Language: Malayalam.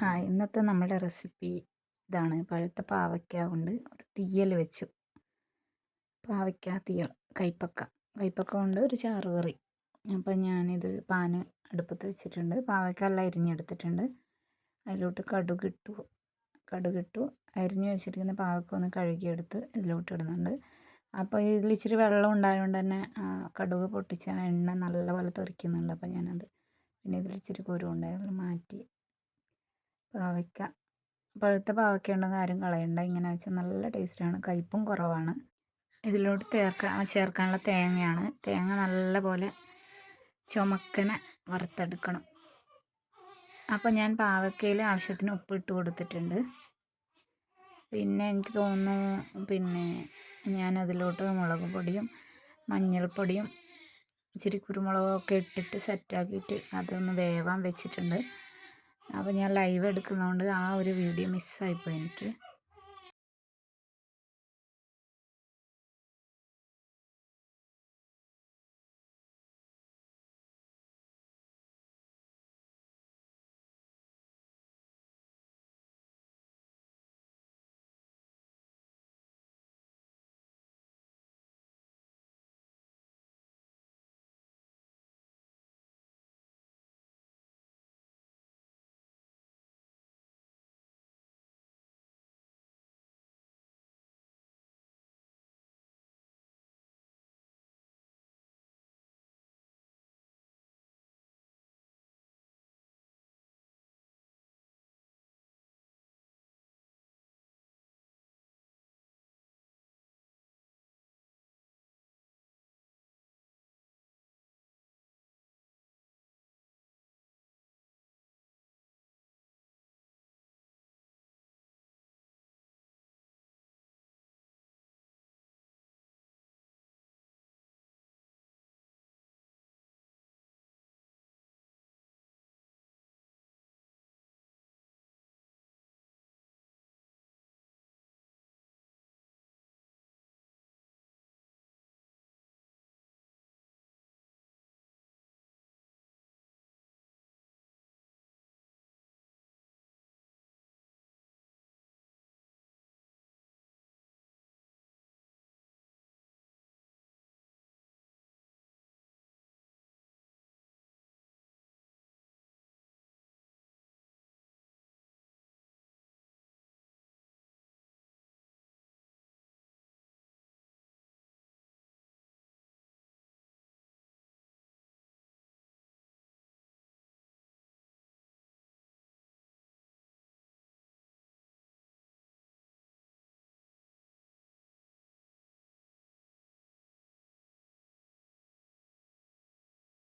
ഹായ് ഇന്നത്തെ നമ്മുടെ റെസിപ്പി ഇതാണ്. പഴുത്ത പാവയ്ക്ക കൊണ്ട് ഒരു തീയൽ വെച്ചു. പാവയ്ക്ക തീയൽ കൈപ്പക്ക. കൈപ്പക്ക കൊണ്ട് ഒരു ചാറ് കറി. അപ്പം ഞാനിത് പാന് അടുപ്പത്ത് വെച്ചിട്ടുണ്ട്. പാവയ്ക്ക എല്ലാം അരിഞ്ഞെടുത്തിട്ടുണ്ട്. അതിലോട്ട് കടുകിട്ടു. കടുകിട്ടു. അരിഞ്ഞു വെച്ചിരിക്കുന്ന പാവയ്ക്ക ഒന്ന് കഴുകിയെടുത്ത് ഇതിലോട്ട് ഇടുന്നുണ്ട്. അപ്പോൾ ഇതിൽ ഇച്ചിരി വെള്ളം ഉണ്ടായതുകൊണ്ട് തന്നെ കടുക് പൊട്ടിച്ച എണ്ണ നല്ലപോലെ തെറിക്കുന്നുണ്ട്. അപ്പോൾ ഞാനത് പിന്നെ ഇതിൽ ഇച്ചിരി കുരു അതിൽ മാറ്റി പാവയ്ക്ക. പഴുത്ത പാവയ്ക്ക ഉണ്ടെങ്കിൽ ആരും കളയണ്ട ഇങ്ങനെ വെച്ചാൽ നല്ല ടേസ്റ്റാണ് കയ്പ്പും കുറവാണ്. ഇതിലോട്ട് ചേർക്കാൻ ചേർക്കാനുള്ള തേങ്ങയാണ്. തേങ്ങ നല്ല പോലെ ചുമക്കനെ വറുത്തെടുക്കണം. അപ്പോൾ ഞാൻ പാവയ്ക്കയിൽ ആവശ്യത്തിന് ഉപ്പ് ഇട്ട് കൊടുത്തിട്ടുണ്ട്. പിന്നെ എനിക്ക് തോന്നുന്നു പിന്നെ ഞാൻ അതിലോട്ട് മുളക് പൊടിയും മഞ്ഞൾപ്പൊടിയും ഇച്ചിരി കുരുമുളകൊക്കെ ഇട്ടിട്ട് സെറ്റാക്കിയിട്ട് അതൊന്ന് വേവാൻ വെച്ചിട്ടുണ്ട്. അപ്പോൾ ഞാൻ ലൈവ് എടുക്കുന്നതുകൊണ്ട് ആ ഒരു വീഡിയോ മിസ്സായിപ്പോയി എനിക്ക്.